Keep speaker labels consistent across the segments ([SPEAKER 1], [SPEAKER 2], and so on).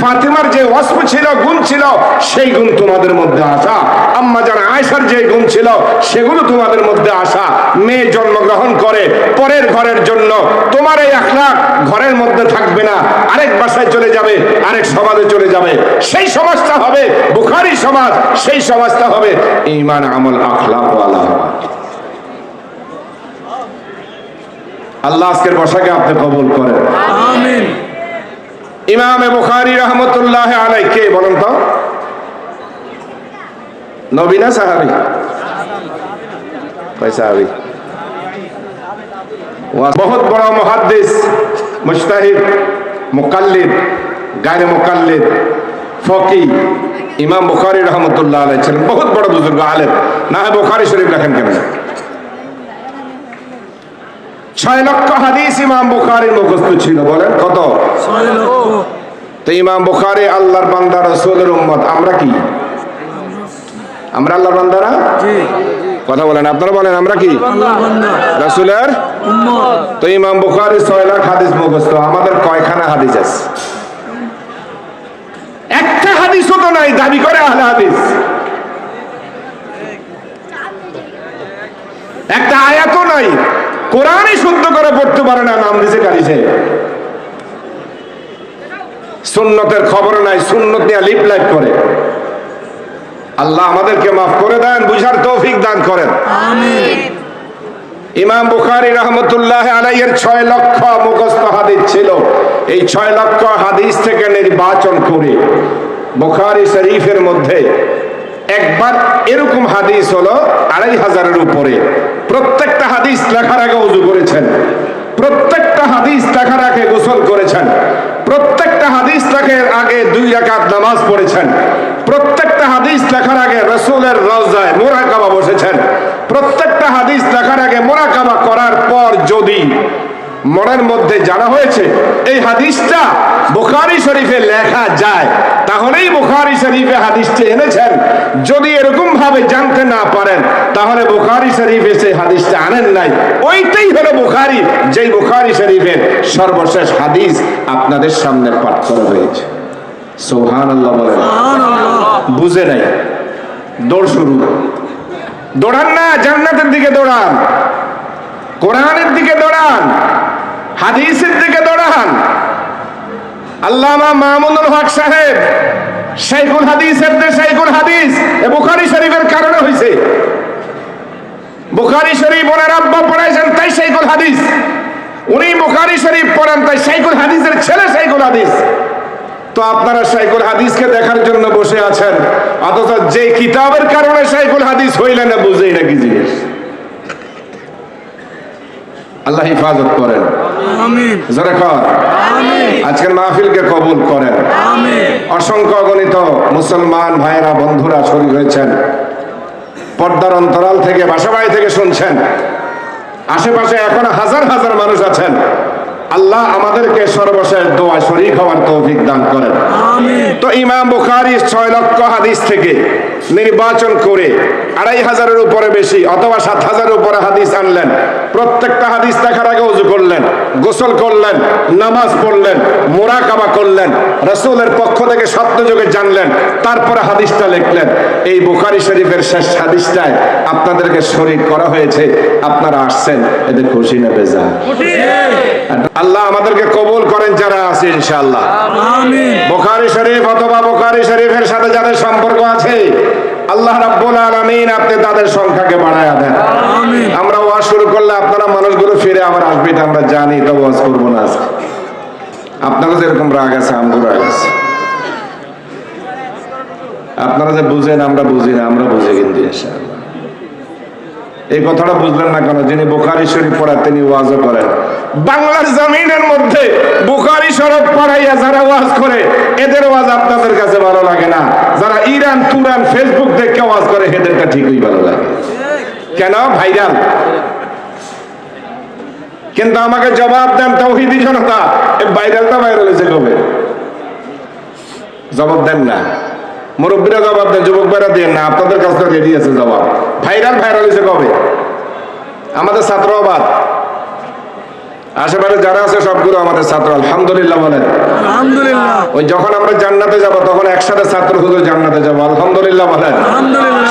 [SPEAKER 1] ফাতিমার যে ওয়াসফ ছিল, গুণ ছিল, সেই গুণ তোমাদের মধ্যে আসা। আম্মা জান আয়েশার যে গুণ ছিল, সেগুলো তোমাদের মধ্যে আসা। মেয়ে জন্মগ্রহণ করে, পরের ঘরের জন্য তোমার এই আখলাক ঘরের মধ্যে থাকবে না। আরেক বাসায় চলে যাবে, আরেক সমাজে চলে যাবে। সেই সমাজটা হবে বুখারি সমাজ, সেই সমাজটা হবে ইমান আমল আখলাক ওয়ালা আল্লাহ আজকের বসাকে আপনি কবুল করেন।
[SPEAKER 2] আমিন।
[SPEAKER 1] ইমামে বুখারী রহমতুল্লাহ আলাই কে বলেন তো। নবীনা সাহাবি? সাহাবি। বহুত বড় মুহাদ্দিস, মুজতাহিদ, মুকাল্লিদ, গায়রে মুকাল্লিদ, ফকি, ইমাম বুখারী রহমতুল্লাহ আলাই ছিলেন। বহুত বড় বুজুর্গ আলেম। না বুখারী শরীফ লেখেন কেন? ছয় লক্ষ হাদিস ইমাম বুখারীর মুখস্থ ছিল বলেন কত? তো ইমাম বুখারী আল্লাহর বান্দা রাসূলের উম্মত আমরা কি? আমরা আল্লাহর বান্দারা?
[SPEAKER 2] জি।
[SPEAKER 1] কথা বলেন আপনারা বলেন আমরা কি? রাসূলের?
[SPEAKER 2] উম্মত।
[SPEAKER 1] তো ইমাম বুখারী ছয় লাখ হাদিস মুখস্থ আমাদের কয়খানা হাদিস আছে? একটা হাদিসও তো নাই দাবি করে আহলে হাদিস। একটা আয়াতও নাই। কোরআনই শুদ্ধ করে পড়তে পারে না নাম দিছে কারিছে সুন্নতের খবর নাই সুন্নত নিয়ে লিপ লাইপ করে। আল্লাহ আমাদেরকে মাফ করে দেন বুঝার তৌফিক দান করেন।
[SPEAKER 2] আমিন।
[SPEAKER 1] ইমাম বুখারী রহমতুল্লাহ আলাইয়ের ছয় লক্ষ মুখস্থ হাদিস ছিল। এই ছয় লক্ষ হাদিস থেকে নির্বাচন করে বুখারী শরীফের মধ্যে একবার এরকম হাদিস হলো আড়াই হাজারের উপরে। প্রত্যেকটা হাদিস লেখার আগে উজু করেছেন। প্রত্যেকটা হাদিস লেখার আগে গোসল করেছেন। প্রত্যেকটা হাদিস লেখার আগে দুই রাকাত নামাজ পড়েছেন। প্রত্যেকটা হাদিস লেখার আগে রসুলের রওজায় মোরাকাবা বসেছেন। প্রত্যেকটা হাদিস লেখার আগে মোরাকাবা করার পর যদি মনের মধ্যে জানা হয়েছে এই হাদিসটা বুখারি শরীফে লেখা যায়। তাহলেই বুখারি শরীফে হাদিসটি এনেছেন। যদি এরকম ভাবে জানতে না পারেন তাহলে বুখারি শরীফে সেই হাদিসটা আনেন নাই। ওইটাই হলো বুখারি যেই বুখারি শরীফের সর্বশেষ হাদিস আপনাদের সামনে পাঠ করা হয়েছে। সোহান আল্লাহ বলেন বুঝে নাই। দৌড় শুরু। দৌড়ান না জান্নাতের দিকে দৌড়ান। কোরআনের দিকে দৌড়ান হাদিসের দিকে দৌড়ান আল্লামা মামুনুল হক সাহেব শাইখুল হাদিসের যে শাইখুল হাদিস এ বুখারী শরীফের কারণে হয়েছে বুখারী শরীফ ওনার আব্বা পড়াইছেন তাই শাইখুল হাদিস। উনি বুখারী শরীফ পড়ান তাই শাইখুল হাদিসের ছেলে শাইখুল হাদিস। তো আপনারা শাইখুল হাদিসকে দেখার জন্য বসে আছেন অথচ যে কিতাবের কারণে শাইখুল হাদিস হইলেন না বুঝেই না কি জিনিস। আল্লাহ হিফাজত করেন।
[SPEAKER 2] আমিন।
[SPEAKER 1] জোরে কর। আজকের মাহফিলকে কবুল করেন। অসংখ্য গণিত মুসলমান ভাইয়েরা বন্ধুরা শরীর হয়েছেন। পর্দার অন্তরাল থেকে বাসাবাড়ি থেকে শুনছেন। আশেপাশে এখন হাজার হাজার মানুষ আছেন। আল্লাহ আমাদেরকে সর্বশেষ দোয়া শরীক হওয়ার তৌফিক দান করেন। তো ইমাম বুখারি ছয় লক্ষ হাদিস থেকে নির্বাচন করে আড়াই হাজারের উপরে বেশি অথবা সাত হাজারের উপরে হাদিস আনলেন। প্রত্যেকটা হাদিস দেখার আগে উজু করলেন গোসল করলেন নামাজ পড়লেন মোরাকাবা করলেন রসুলের পক্ষ থেকে সত্যযোগে জানলেন তারপরে হাদিসটা লিখলেন। এই বুখারি শরীফের শেষ হাদিসটায় আপনাদেরকে শরীক করা হয়েছে আপনারা আসছেন এদের খুশি নেবে যা আল্লাহ আমাদেরকে কবুল করেন যারা আছে ইনশাআল্লাহ।
[SPEAKER 2] আমিন।
[SPEAKER 1] বুখারী শরীফ অথবা বুখারী শরীফের সাথে যাদের সম্পর্ক আছে আল্লাহ রাব্বুল আলামিন আপনি তাদের সংখ্যাকে বাড়ায়া দেন।
[SPEAKER 2] আমিন।
[SPEAKER 1] আমরা ওয়াজ শুরু করলে আপনারা মানুষগুলো ফিরে আবার আসবে এটা আমরা জানি তো ওয়াজ করব না আজকে। আপনারও যেরকম রাগ আছে আমগো রাগ আছে। আপনারা যে বুঝেন আমরা বুঝি না আমরা বুঝি কিন্তু ইনশাআল্লাহ। এই কথাটা বুঝলেন না কেন? যিনি বুখারি শরীফ পড়া তিনি ওয়াজও করেন। বাংলার জমিনের মধ্যে বুখারি শরীফ পড়াইয়া যারা ওয়াজ করে, এদের ওয়াজ আপনাদের কাছে ভালো লাগে না। যারা ইরান, তুরান, ফেসবুক দেখে ওয়াজ করে এদেরটা ঠিকই ভালো লাগে। কেন? ভাইরাল। কিন্তু আমাকে জবাব দেন তৌহিদি জনতা। ভাইরালটা ভাইরাল হয়েছে কবে? জবাব দেন না। মুরব্বীরা জবাব দেন যুবক ভাইরা দেন না। আপনাদের কাছ রেডি আছে জবাব। ভাইরাল ভাইরাল হয়েছে কবে? আমাদের ছাত্র অবাদ আশেপাশে যারা আছে সবগুলো আমাদের ছাত্র আলহামদুলিল্লাহ বলেন।
[SPEAKER 2] আলহামদুলিল্লাহ।
[SPEAKER 1] ওই যখন আমরা জান্নাতে যাব তখন একসাথে ছাত্র হুজুর জান্নাতে যাব আলহামদুলিল্লাহ বলেন।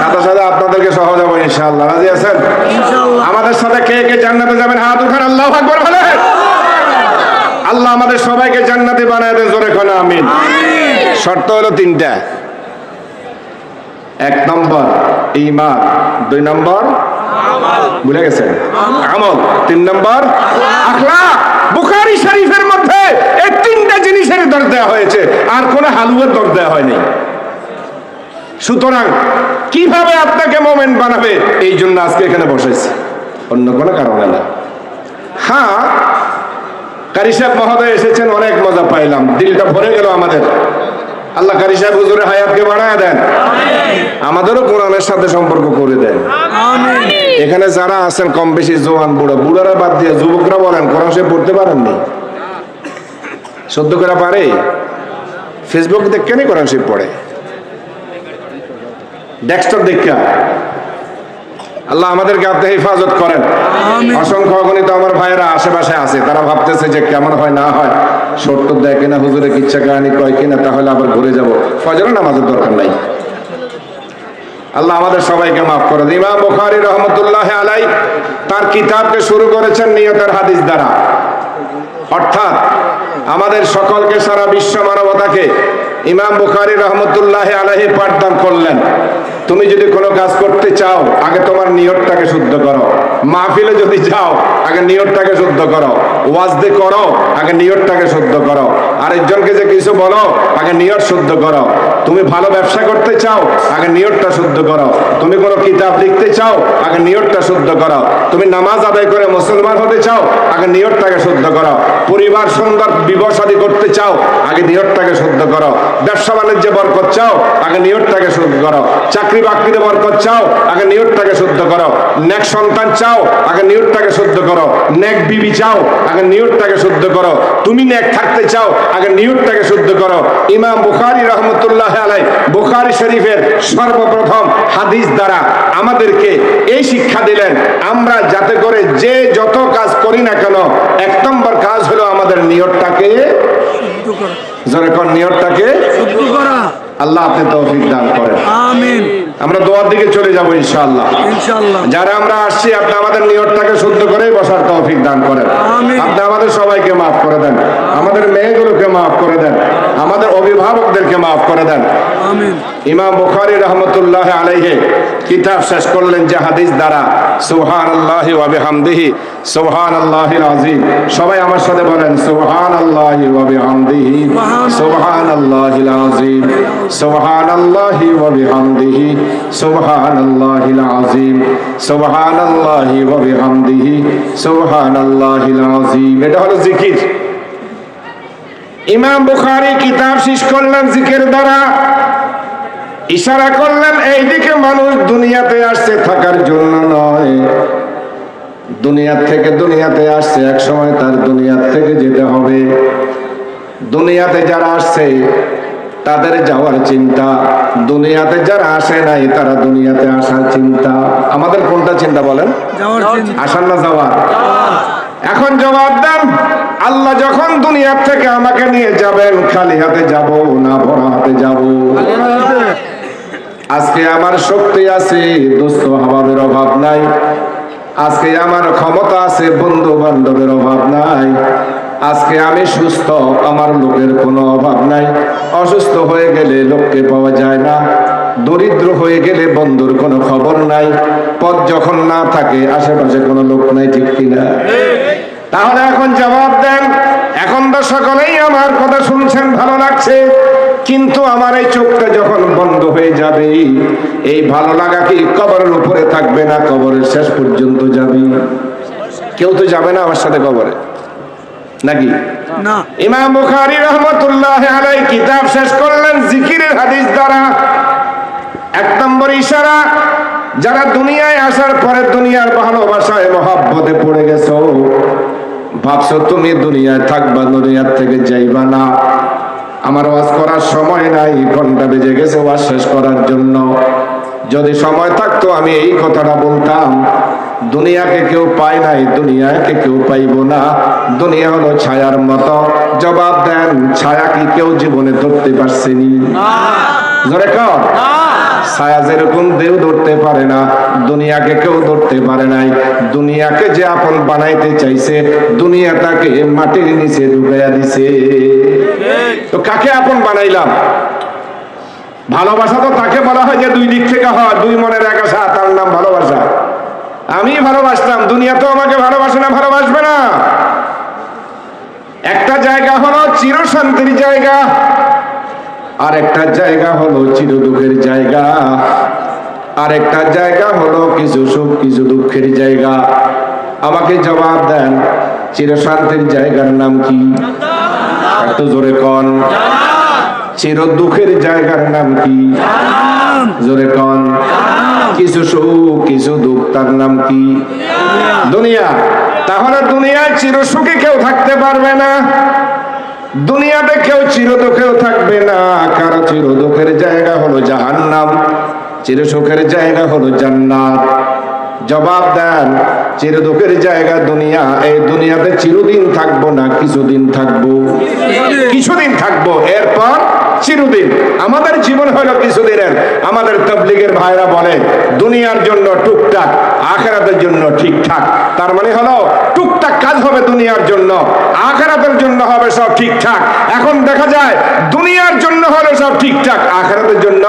[SPEAKER 1] সাথে সাথে আপনাদেরকে সহ যাব ইনশাআল্লাহ। রাজি আছেন? আমাদের সাথে কে কে জান্নাতে যাবেন? হাত উঠান আল্লাহ আকবর বলে আল্লাহ আমাদের সবাইকে জান্নাতে বানায় দেন জোরে খানা আমিন। শর্ত হলো তিনটা। এক নম্বর ইমান দুই নম্বর ভুলে গেছেন আমল। তিন নম্বর বুখারী শরীফের মধ্যে এই তিনটা জিনিসের দর দেওয়া হয়েছে, আর কোন হালুয়ার দর দেওয়া হয়নি। সুতরাং, কীভাবে আপনাকে মোমেন্ট বানাবে, এই জন্য আজকে এখানে বসেছি। অন্য কোনো কারণে না। হ্যাঁ কারি সাহেব মহোদয় এসেছেন, অনেক মজা পাইলাম। দিলটা ভরে গেল আমাদের। আল্লাহ কারি সাহেব হুজুরের হায়াতকে বাড়ায় দেন। আমাদেরও কোরআনের সাথে সম্পর্ক করে দেন। এখানে যারা আছেন কম বেশি জোয়ান বুড়া বুড়ারা বাদ দিয়ে যুবকরা বলেন কোরআন সাহেব পড়তে পারেননি? সদ্য করে পারে? ফেসবুক দেখে কোরআন সাহেব পড়ে? ডেস্কটপ দেখা। আল্লাহ আমাদেরকে আপনি হেফাজত করেন। অসংখ্য অগণিত আমার ভাইয়েরা আশেপাশে আছে তারা ভাবতেছে যে কেমন হয় না হয়। সত্য দেয় কিনা হুজুরে কিচ্ছা কাহানি কয় কিনা, তাহলে আবার ঘুরে যাব। ফজরের নামাজের দরকার নাই। আল্লাহ আমাদের সবাইকে মাফ করে ইমাম বুখারী রহমতুল্লাহ আলাই তার কিতাবকে শুরু করেছেন নিয়তের হাদিস দ্বারা। অর্থাৎ আমাদের সকলকে সারা বিশ্ব মানবতাকে ইমাম বুখারী রহমতুল্লাহ আলাহি পাঠদান করলেন, তুমি যদি কোনো কাজ করতে চাও, আগে তোমার নিয়তটাকে শুদ্ধ করো। মাহফিলে যদি যাও, আগে নিয়তটাকে শুদ্ধ করো। ওয়াজদে করো, আগে নিয়তটাকে শুদ্ধ করো। আরেকজনকে যে কিছু বলো, আগে নিয়ত শুদ্ধ করো। তুমি ভালো ব্যবসা করতে চাও, আগে নিয়তটা শুদ্ধ করো। তুমি কোনো কিতাব লিখতে চাও, আগে নিয়তটা শুদ্ধ করো। তুমি নামাজ আদায় করে মুসলমান হতে চাও, আগে নিয়তটাকে শুদ্ধ করো। পরিবার সুন্দর বিবাহ শাদী করতে চাও, আগে নিয়তটাকে শুদ্ধ করো। ব্যবসা বাণিজ্যে বরকত চাও, আগে নিয়তটাকে শুদ্ধ করো। চাকরি বাকরিতে বরকত চাও, আগে নিয়তটাকে শুদ্ধ করো। নেক সন্তান চাও, আগে নিয়তটাকে শুদ্ধ করো। নেক বিবি চাও, আগে নিয়তটাকে শুদ্ধ করো। তুমি নেক থাকতে চাও, আগে নিয়তটাকে শুদ্ধ করো। ইমাম বুখারী রহমতুল্লাহ আলাই বুখারী শরীফের সর্বপ্রথম হাদিস দ্বারা আমাদেরকে এই শিক্ষা দিলেন, আমরা যাতে করে যে যত কাজ করি না কেন, এক নম্বর কাজ হলো আমাদের নিয়তটাকে
[SPEAKER 2] শুদ্ধ করা।
[SPEAKER 1] যখন নিয়তটাকে
[SPEAKER 2] শুদ্ধ করা।
[SPEAKER 1] আল্লাহ আপনি তৌফিক দান করেন।
[SPEAKER 2] আমিন।
[SPEAKER 1] আমরা দোয়ার দিকে চলে যাব ইনশাআল্লাহ।
[SPEAKER 2] ইনশাআল্লাহ।
[SPEAKER 1] যারা আমরা আসছি আপনি আমাদের নিয়তটাকে শুদ্ধ করে বসার তৌফিক দান করেন।
[SPEAKER 2] আমিন।
[SPEAKER 1] আপনি আমাদের সবাইকে মাফ করে দেন। আমাদের মেয়েগুলোকে মাফ করে দেন। আমাদের অভিভাবকদেরকে মাফ করে দেন।
[SPEAKER 2] আমিন।
[SPEAKER 1] ইমাম বুখারী রহমতুল্লাহ আলাইহে কিতাব শেষ করলেন যে হাদিস দ্বারা সুবহান আল্লাহি ওয়া বিহামদিহি সুবহান আল্লাহিল আযীম। সবাই আমার সাথে বলেন সুবহান আল্লাহি ওয়া বিহামদিহি সুবহান আল্লাহিল ওয়া বিহামদিহি সুবহান আল্লাহিল আযীম সুবহান আল্লাহি ওয়া বিহামদিহি সুবহান আল্লাহিল আযীম। এটা হলো জিকির। ইমাম বুখারী কিতাব শেষ করলেন জিকির দ্বারা। ইশারা করলেন, এইদিকে মানুষ দুনিয়াতে আসছে থাকার জন্য নয়। দুনিয়া থেকে দুনিয়াতে আসছে এক সময় তার দুনিয়ার থেকে যেতে হবে। দুনিয়াতে যারা আসছে তাদের যাওয়ার চিন্তা। দুনিয়াতে যারা আসে নাই তারা দুনিয়াতে আসার চিন্তা। আমাদের কোনটা চিন্তা বলেন? আসার না যাওয়ার। এখন জবাব দেন আল্লাহ যখন দুনিয়ার থেকে আমাকে নিয়ে যাবেন খালি হাতে যাব না ভরা হাতে যাব। আজকে আমার শক্তি আছে দুস্থ অভাবের অভাব নাই। আজকে আমার ক্ষমতা আছে বন্ধু বান্ধবের অভাব নাই। আজকে আমি সুস্থ, আমার লোকের কোনো অভাব নাই। অসুস্থ হয়ে গেলে লোককে পাওয়া যায় না। দরিদ্র হয়ে গেলে বন্ধুর কোনো খবর নাই। পথ যখন না থাকে, আশেপাশে কোনো লোক নাই, ঠিক কিনা? তাহলে এখন জবাব দেন। এখন তো সকলেই আমার কথা শুনছেন, ভালো লাগছে। কিন্তু আমার এই চোখটা যখন বন্ধ হয়ে যাবে, এই ভালো লাগা কি কবরের উপরে থাকবে না, কবরের শেষ পর্যন্ত যাবে? কেউ তো যাবে না আমার সাথে কবরে। নাকি? ইমাম বুখারী রহমতুল্লাহ আলাই কিতাব শেষ করলেন জিকিরের হাদিস দ্বারা। এক নম্বর ইশারা যারা দুনিয়ায় আসার পরে দুনিয়ার ভালোবাসায় মহাব্বতে পড়ে গেছো ভাবছ তুমি দুনিয়ায় থাকবা দুনিয়ার থেকে যাইবা না। আমার ওয়াজ করার সময় নাই ঘণ্টা বেজে গেছে ওয়াজ শেষ করার জন্য। যদি সময় থাকতো আমি এই কথাটা বলতাম। দুনিয়াকে কেউ পায় নাই, দুনিয়াকে কেউ পাইব না। দুনিয়া হলো ছায়ার মতো। জবাব দেন, ছায়া কি কেউ জীবনে ধরতে পারছেনি? জোরে কর। ছায়া যেরকম দেও ধরতে পারে না, দুনিয়াকে কেউ ধরতে পারে নাই। দুনিয়াকে যে আপন বানাইতে চাইছে, দুনিয়া তাকে মাটির নিচে ঢুকাইয়া দিছে। তো কাকে আপন বানাইলাম? ভালোবাসা তো তাকে বলা হয় যে দুই দিক থেকে হয় দুই মনের এক আশা তার নাম ভালোবাসা আমি ভালোবাসতাম দুনিয়া তো আমাকে ভালোবাসে না, ভালোবাসবে না। একটা জায়গা হলো চির শান্তির জায়গা আর একটা জায়গা হলো চির দুঃখের জায়গা আর একটা জায়গা হলো কিছু সুখ, কিছু দুঃখের জায়গা। আমাকে জবাব দেন চির শান্তির জায়গার নাম কি? এত জোরে কন। চির দুঃখের জায়গার নাম কি? জোরে কন। কিছু সুখ, কিছু দুঃখ, তার নাম কি? দুনিয়া। তাহলে দুনিয়ায় চির সুখে কেউ থাকতে পারবে না। দুনিয়াতে কেউ চির দুঃখেও থাকবে না। কারও চির দুঃখের জায়গা হলো জাহান্নাম, চির সুখের জায়গা হলো জান্নাত। জবাব দেন, চির দুঃখের জায়গা দুনিয়া, এই দুনিয়াতে চিরদিন থাকব না, কিছুদিন থাকব? কিছুদিন থাকব। এরপর চিরদিন আমাদের জীবন হলো কিছুদিনের। আমাদের তবলিগের ভাইরা বলে, দুনিয়ার জন্য টুকটাক, আখেরাতের জন্য ঠিকঠাক। তার মানে হলো, টুকটাক কাজ হবে দুনিয়ার জন্য, আখেরাতের জন্য হবে সব ঠিকঠাক। এখন দেখা যায়, দুনিয়ার জন্য হলো সব ঠিকঠাক, আখেরাতের জন্য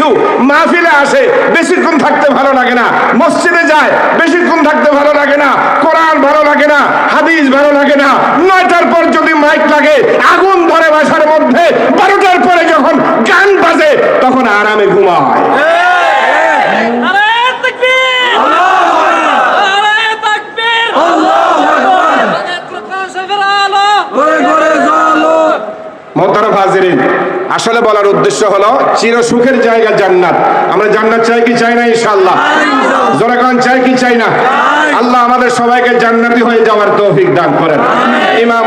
[SPEAKER 1] কিছু মাহফিলে আসে, বেশিক্ষণ থাকতে ভালো লাগে না। মসজিদে যায়, বেশিক্ষণ থাকতে ভালো লাগে না। কোরআন ভালো লাগে না, হাদিস ভালো লাগে না। নয়টার পর যদি মাইক লাগে, আগুন ধরে বাসার মধ্যে, বারোটার পরে যখন গান বাজে, তখন আরামে ঘুমায়।
[SPEAKER 3] আরে তাকবীর আরে তাকবীর সফর আলো
[SPEAKER 2] ঘরে ঘরে চলো
[SPEAKER 1] মোহতারম হাজিরিন আসলে বলার উদ্দেশ্য হলো, চির সুখের জায়গা জান্নাত। আমরা জান্নাত চাই কি চাই না, ইনশাআল্লাহ। জোরাকান চাই কি চাই না? আল্লাহ আমাদের সবাইকে জান্নাতি হয়ে যাওয়ার তৌফিক দান করেন। ইমাম